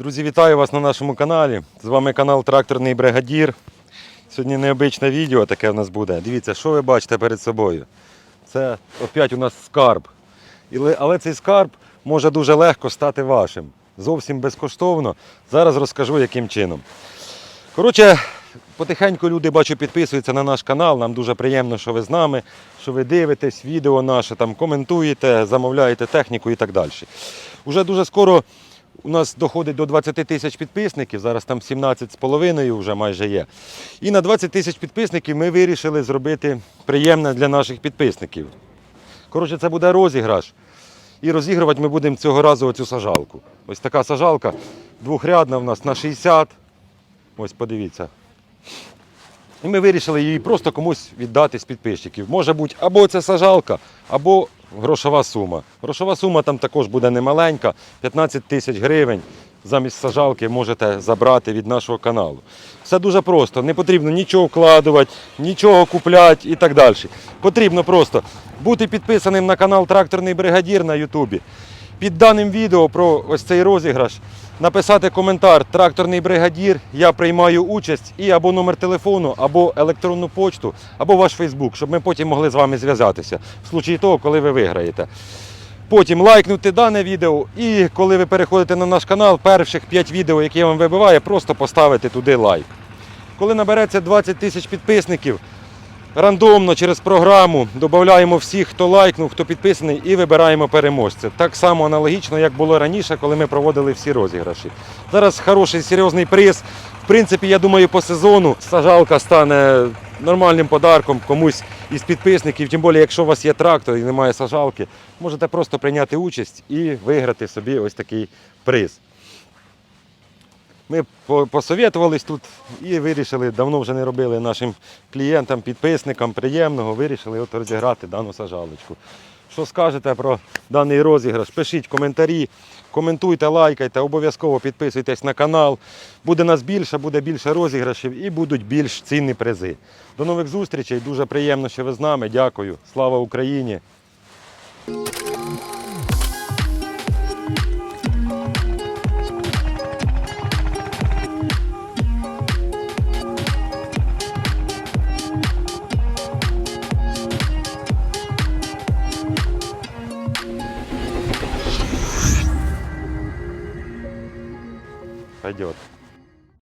Друзі, вітаю вас на нашому каналі. З вами канал Тракторний Бригадір. Сьогодні необичне відео таке в нас буде. Дивіться, що ви бачите перед собою. Це опять у нас скарб. Але цей скарб може дуже легко стати вашим. Зовсім безкоштовно. Зараз розкажу, яким чином. Коротше, потихеньку люди бачу, підписуються на наш канал. Нам дуже приємно, що ви з нами, що ви дивитесь відео наше, там коментуєте, замовляєте техніку і так далі. Уже дуже скоро у нас доходить до 20 тисяч підписників. Зараз там 17,5 вже майже є. І на 20 тисяч підписників ми вирішили зробити приємне для наших підписників. Коротше, це буде розіграш. І розігрувати ми будемо цього разу оцю сажалку. Ось така сажалка двохрядна в нас на 60. Ось подивіться. І ми вирішили її просто комусь віддати з підписчиків. Може бути або це сажалка, або грошова сума. Грошова сума там також буде немаленька, 15 тисяч гривень. Замість сажалки можете забрати від нашого каналу. Все дуже просто, не потрібно нічого вкладувати, нічого купляти і так далі. Потрібно просто бути підписаним на канал Тракторний Бригадір на Ютубі. Під даним відео про ось цей розіграш написати коментар Тракторний бригадір, я приймаю участь і або номер телефону, або електронну почту, або ваш Фейсбук, щоб ми потім могли з вами зв'язатися в случаї того, коли ви виграєте. Потім лайкнути дане відео, і коли ви переходите на наш канал, перших 5 відео, які я вам вибиваю, просто поставити туди лайк. Коли набереться 20 тисяч підписників, рандомно через програму додаємо всіх, хто лайкнув, хто підписаний, і вибираємо переможця. Так само аналогічно, як було раніше, коли ми проводили всі розіграші. Зараз хороший серйозний приз. В принципі, я думаю, по сезону сажалка стане нормальним подарком комусь із підписників. Тим більше, якщо у вас є трактор і немає сажалки, можете просто прийняти участь і виграти собі ось такий приз. Ми по- посовєтувались тут і вирішили, давно вже не робили нашим клієнтам, підписникам приємного, вирішили от розіграти дану сажалочку. Що скажете про даний розіграш? Пишіть коментарі, коментуйте, лайкайте, обов'язково підписуйтесь на канал. Буде нас більше, буде більше розіграшів і будуть більш цінні призи. До нових зустрічей. Дуже приємно, що ви з нами. Дякую. Слава Україні! Пойдет.